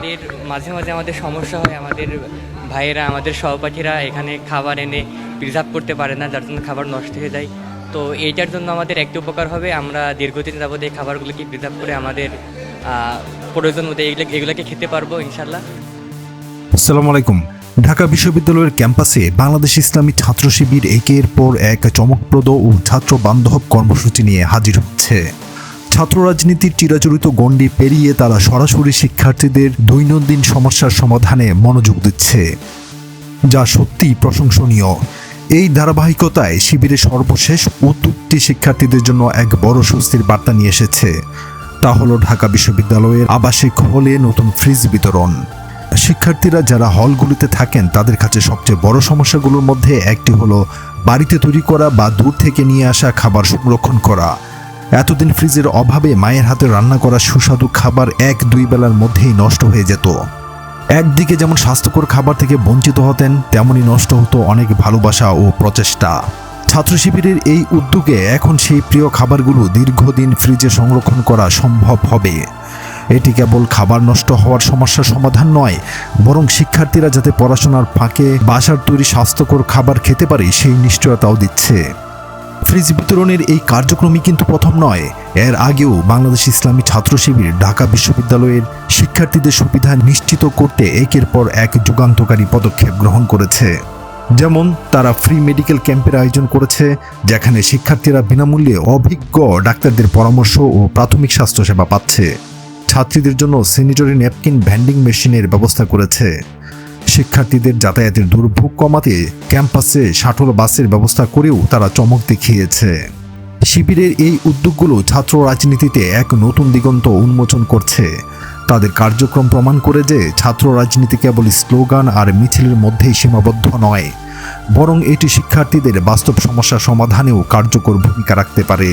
আমাদের, মাঝে মাঝে আমাদের সমস্যা হয়, আমাদের ভাইয়েরা, আমাদের সহপাঠীরা এখানে খাবার এনে প্রিজার্ভ করতে পারে না, যার জন্য খাবার নষ্ট হয়ে যায়। তো এইটার জন্য আমাদের একটি উপকার হবে, আমরা দীর্ঘদিন যাবত এই খাবারগুলোকে প্রিজার্ভ করে আমাদের প্রয়োজন মতো এগুলো, এগুলোকে খেতে পারব ইনশাল্লাহ আসসালামু আলাইকুম। ঢাকা বিশ্ববিদ্যালয়ের ক্যাম্পাসে বাংলাদেশ ইসলামী ছাত্র শিবির একের পর এক চমকপ্রদ ও ছাত্র বান্ধব কর্মসূচি নিয়ে হাজির হচ্ছে। ছাত্র রাজনীতির চিরাচরিত গণ্ডি পেরিয়ে তারা সরাসরি শিক্ষার্থীদের দৈনন্দিন সমস্যার সমাধানে মনোযোগ দিচ্ছে, যা সত্যিই প্রশংসনীয়। এই ধারাবাহিকতায় শিবিরের সর্বশেষ উদ্যোগটি শিক্ষার্থীদের জন্য এক বড় স্বস্তির বার্তা নিয়ে এসেছে। তা হলো ঢাকা বিশ্ববিদ্যালয়ের আবাসিক হলে নতুন ফ্রিজ বিতরণ। শিক্ষার্থীরা যারা হলগুলিতে থাকেন, তাদের কাছে সবচেয়ে বড় সমস্যাগুলোর মধ্যে একটি হলো বাড়িতে তৈরি করা বা দূর থেকে নিয়ে আসা খাবার সংরক্ষণ করা। এতদিন ফ্রিজের অভাবে মায়ের হাতে রান্না করা সুস্বাদু খাবার এক দুই বেলার মধ্যেই নষ্ট হয়ে যেত। একদিকে যেমন স্বাস্থ্যকর খাবার থেকে বঞ্চিত হতেন তেমনি নষ্ট হতো অনেক ভালোবাসা ও প্রচেষ্টা। ছাত্র শিবিরের এই উদ্যোগে এখন সেই প্রিয় খাবারগুলো দীর্ঘদিন ফ্রিজে সংরক্ষণ করা সম্ভব হবে। এটি কেবল খাবার নষ্ট হওয়ার সমস্যার সমাধান নয়, বরং শিক্ষার্থীরা যাতে পড়াশোনার ফাঁকে বাসার তৈরি স্বাস্থ্যকর খাবার খেতে পারে সেই নিশ্চয়তাও দিচ্ছে। ফ্রিজ বিতরণের এই কার্যক্রমই কিন্তু প্রথম নয়। এর আগেও বাংলাদেশ ইসলামী ছাত্র শিবির ঢাকা বিশ্ববিদ্যালয়ের শিক্ষার্থীদের সুবিধা নিশ্চিত করতে একের পর এক যুগান্তকারী পদক্ষেপ গ্রহণ করেছে। যেমন, তারা ফ্রি মেডিকেল ক্যাম্পের আয়োজন করেছে, যেখানে শিক্ষার্থীরা বিনামূল্যে অভিজ্ঞ ডাক্তারদের পরামর্শ ও প্রাথমিক স্বাস্থ্যসেবা পাচ্ছে। ছাত্রীদের জন্য স্যানিটারি ন্যাপকিন ভ্যান্ডিং মেশিনের ব্যবস্থা করেছে। শিক্ষার্থীদের যাতায়াতের দুর্ভোগ কমাতে ক্যাম্পাসে শাটল বাসের ব্যবস্থা করেও তারা চমক দেখিয়েছে। শিবিরের এই উদ্যোগগুলো ছাত্র রাজনীতিতে এক নতুন দিগন্ত উন্মোচন করছে। তাদের কার্যক্রম প্রমাণ করে যে ছাত্র রাজনীতি কেবল স্লোগান আর মিছিলের মধ্যেই সীমাবদ্ধ নয়, বরং এটি শিক্ষার্থীদের বাস্তব সমস্যা সমাধানেও কার্যকর ভূমিকা রাখতে পারে।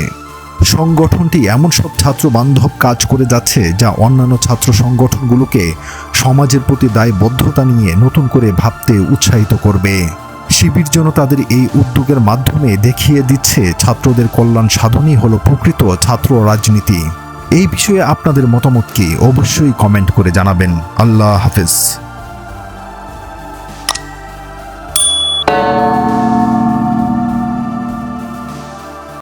সংগঠনটি এমন সব ছাত্র বান্ধব কাজ করে যাচ্ছে যা অন্যান্য ছাত্র সংগঠনগুলোকে সমাজের প্রতি দায়বদ্ধতা নিয়ে নতুন করে ভাবতে উৎসাহিত করবে। শিবির যেন তাদের এই উদ্যোগের মাধ্যমে দেখিয়ে দিচ্ছে, ছাত্রদের কল্যাণ সাধনই হলো প্রকৃত ছাত্র রাজনীতি। এই বিষয়ে আপনাদের মতামত কি? অবশ্যই কমেন্ট করে জানাবেন। আল্লাহ হাফেজ।